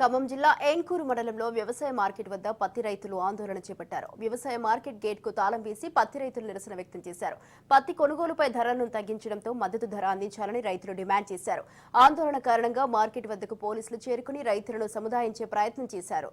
ఖమ్మం జిల్లా ఏన్కూరు మండలంలో వ్యవసాయ మార్కెట్ వద్ద పత్తి రైతులు ఆందోళన చేపట్టారు. వ్యవసాయ మార్కెట్ గేట్కు తాళం వేసి పత్తి రైతులు నిరసన వ్యక్తం చేశారు. పత్తి కొనుగోలుపై ధరలను తగ్గించడంతో మద్దతు ధర అందించాలని రైతులు డిమాండ్ చేశారు. ఆందోళన కారణంగా మార్కెట్ వద్దకు పోలీసులు చేరుకుని రైతులను సముదాయించే ప్రయత్నం చేశారు.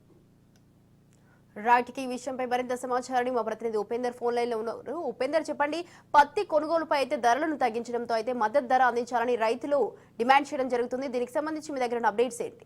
రైట్ ఈ విషయంపై మరింత సమాచారాన్ని మా ప్రతినిధి ఉపేందర్ ఫోన్ లైన్లో ఉన్నారు. ఉపేందర్ చెప్పండి పత్తి కొనుగోలుపై అయితే ధరలను తగ్గించడంతో అయితే మద్దతు ధర అందించాలని రైతులు డిమాండ్ చేయడం జరుగుతుంది. దీనికి సంబంధించి మీ దగ్గర అప్డేట్స్ ఏంటి?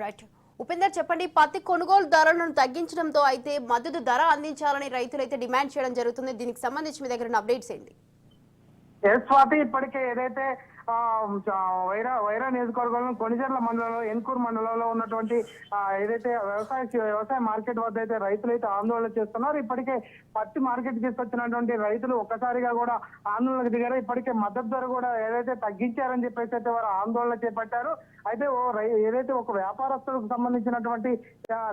రైట్ ఉపేందర్ చెప్పండి పత్తి కొనుగోలు ధరలను తగ్గించడంతో అయితే మద్దతు ధర అందించాలని రైతులైతే డిమాండ్ చేయడం జరుగుతుంది. దీనికి సంబంధించి మీ దగ్గర అప్డేట్స్ ఏంటి? స్వాతి ఇప్పటికే ఏదైతే వైరా వైరా నియోజకవర్గంలో కొనిజర్ల మండలంలో ఎన్కూర్ మండలంలో ఉన్నటువంటి ఏదైతే వ్యవసాయ వ్యవసాయ మార్కెట్ వద్ద అయితే రైతులు అయితే ఆందోళన చేస్తున్నారు ఇప్పటికే పత్తి మార్కెట్ తీసుకొచ్చినటువంటి రైతులు ఒక్కసారిగా కూడా ఆందోళనకు దిగారు. ఇప్పటికే మద్దతు ధర కూడా ఏదైతే తగ్గించారని చెప్పేసి అయితే వారు ఆందోళన చేపట్టారు. అయితే ఓ ఏదైతే ఒక వ్యాపారస్తులకు సంబంధించినటువంటి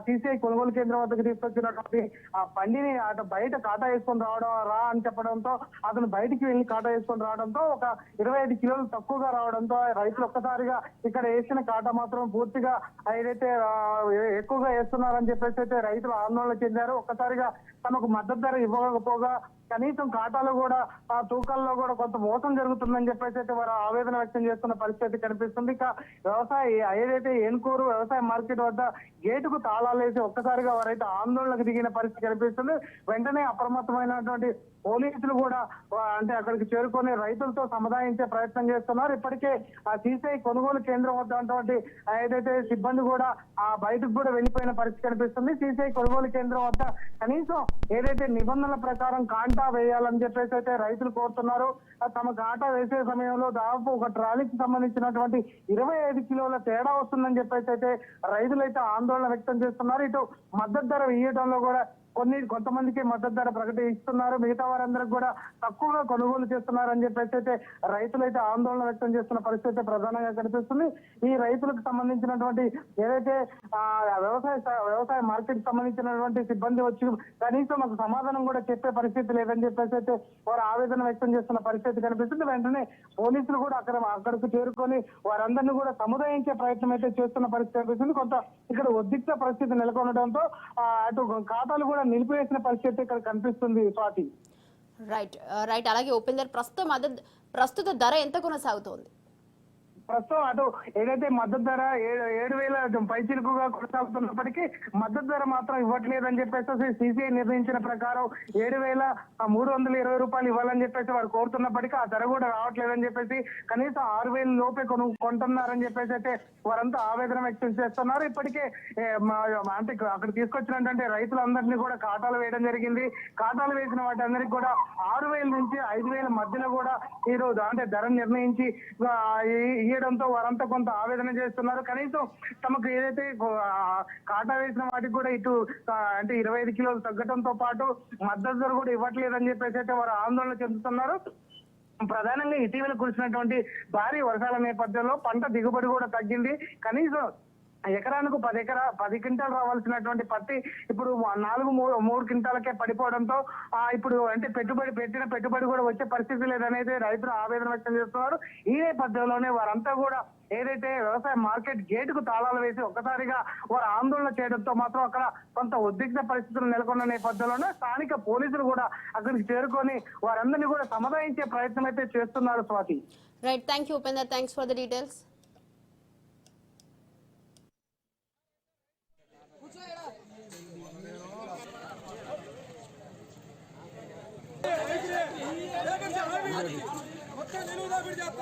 సిసిఐ కొనుగోలు కేంద్రం వద్దకు తీసుకొచ్చినటువంటి ఆ బండిని అటు బయట కాటా వేసుకొని రావడం రా అని చెప్పడంతో అతను బయటికి వెళ్ళి కాటా వేసుకొని రావడంతో ఒక ఇరవై ఐదు కిలోలు తక్కువగా రావడంతో రైతులు ఒక్కసారిగా ఇక్కడ వేసిన కాటా మాత్రం పూర్తిగా ఏదైతే ఎక్కువగా వేస్తున్నారని చెప్పేసి అయితే రైతులు ఆందోళన చెందారు. ఒక్కసారిగా తమకు మద్దతు ధర ఇవ్వకపోగా కనీసం ఖాతాలో కూడా ఆ తూకాల్లో కూడా కొంత మోసం జరుగుతుందని చెప్పేసి అయితే వారు ఆవేదన వ్యక్తం చేస్తున్న పరిస్థితి కనిపిస్తుంది. ఇక వ్యవసాయ ఏదైతే ఏనుకూరు వ్యవసాయ మార్కెట్ వద్ద గేటుకు తాళాలు వేసి ఒక్కసారిగా వారైతే ఆందోళనకు దిగిన పరిస్థితి కనిపిస్తుంది. వెంటనే అప్రమత్తమైనటువంటి పోలీసులు కూడా అంటే అక్కడికి చేరుకొని రైతులతో సముదాయించే ప్రయత్నం చేస్తున్నారు. ఇప్పటికే ఆ సీసీఐ కొనుగోలు కేంద్రం వద్ద ఉన్నటువంటి ఏదైతే సిబ్బంది కూడా ఆ బయటకు కూడా వెళ్ళిపోయిన పరిస్థితి కనిపిస్తుంది. సీసీఐ కొనుగోలు కేంద్రం వద్ద కనీసం ఏదైతే నిబంధనల ప్రకారం ఘాటా వేయాలని చెప్పేసి అయితే రైతులు కోరుతున్నారు. తమ ఘాటా వేసే సమయంలో దాదాపు ఒక ట్రాలీకి సంబంధించినటువంటి ఇరవై ఐదు కిలోల తేడా వస్తుందని చెప్పేసి అయితే రైతులు అయితే ఆందోళన వ్యక్తం చేస్తున్నారు. ఇటు మద్దతు ధర వేయడంలో కూడా కొన్ని కొంతమందికి మద్దతు ధర ప్రకటిస్తున్నారు. మిగతా వారందరికి కూడా తక్కువగా కొనుగోలు చేస్తున్నారని చెప్పేసి అయితే రైతులు అయితే ఆందోళన వ్యక్తం చేస్తున్న పరిస్థితి ప్రధానంగా కనిపిస్తుంది. ఈ రైతులకు సంబంధించినటువంటి ఏదైతే వ్యవసాయ వ్యవసాయ మార్కెట్ సంబంధించినటువంటి సిబ్బంది వచ్చి కనీసం మాకు సమాధానం కూడా చెప్పే పరిస్థితి లేదని చెప్పేసి అయితే వారు ఆవేదన వ్యక్తం చేస్తున్న పరిస్థితి కనిపిస్తుంది. వెంటనే పోలీసులు కూడా అక్కడ అక్కడికి చేరుకొని వారందరినీ కూడా సముదాయించే ప్రయత్నం అయితే చేస్తున్న పరిస్థితి కనిపిస్తుంది. కొంత ఇక్కడ ఉద్రిక్త పరిస్థితి నెలకొనడంతో ఆ, అటు ఖాతాలు కూడా నిలిపివేసిన పరిస్థితి ఇక్కడ కనిపిస్తుంది స్వాతి. రైట్ రైట్ uh, అలాగే ఉపేందర్ ప్రస్తుతం మద్దతు ప్రస్తుత ధర ఎంత కొనసాగుతోంది? ప్రస్తుతం అటు ఏదైతే మద్దతు ధర ఏడు ఏడు వేల పైచిలుకుగా కొనసాగుతున్నప్పటికీ మద్దతు ధర మాత్రం ఇవ్వట్లేదని చెప్పేసి సిసిఐ నిర్ణయించిన ప్రకారం ఏడు వేల మూడు వందల ఇరవై రూపాయలు ఇవ్వాలని చెప్పేసి వారు కోరుతున్నప్పటికీ ఆ ధర కూడా రావట్లేదని చెప్పేసి కనీసం ఆరు వేల లోపే కొను కొంటున్నారని చెప్పేసి అయితే వారంతా ఆవేదన వ్యక్తం చేస్తున్నారు. ఇప్పటికే మా- అంటే అక్కడ తీసుకొచ్చినటువంటి రైతులందరినీ కూడా ఖాతాలు వేయడం జరిగింది. ఖాతాలు వేసిన వాటి అందరికి కూడా ఆరు వేల నుంచి ఐదు వేల మధ్యలో కూడా ఈ రోజు అంటే ధర నిర్ణయించి ఈ- చేయడంతో వారంతా కొంత ఆవేదన చేస్తున్నారు. కనీసం తమకు ఏదైతే కాటా వేసిన వాటికి కూడా ఇటు అంటే ఇరవై ఐదు కిలోలు తగ్గడంతో పాటు మద్దతు ధర కూడా ఇవ్వట్లేదని చెప్పేసి అయితే వారు ఆందోళన చెందుతున్నారు. ప్రధానంగా ఇటీవల కురిసినటువంటి భారీ వర్షాల నేపథ్యంలో పంట దిగుబడి కూడా తగ్గింది. కనీసం ఎకరానికి పది ఎకరా పది క్వింటాలు రావాల్సినటువంటి పత్తి ఇప్పుడు నాలుగు మూడు మూడు క్వింటాలకే పడిపోవడంతో ఆ ఇప్పుడు అంటే పెట్టుబడి పెట్టిన పెట్టుబడి కూడా వచ్చే పరిస్థితి లేదనేది రైతులు ఆవేదన వ్యక్తం చేస్తున్నారు. ఈ నేపథ్యంలోనే వారంతా కూడా ఏదైతే వ్యవసాయ మార్కెట్ గేట్కు తాళాలు వేసి ఒక్కసారిగా వారు ఆందోళన చేయడంతో మాత్రం అక్కడ కొంత ఉద్రిక్త పరిస్థితులు నెలకొన్న నేపథ్యంలోనే స్థానిక పోలీసులు కూడా అక్కడికి చేరుకొని వారందరినీ కూడా సముదాయించే ప్రయత్నం అయితే చేస్తున్నారు Swathi. Right thank you Upender thanks for the details ಬಿಡ್ತಾನೆ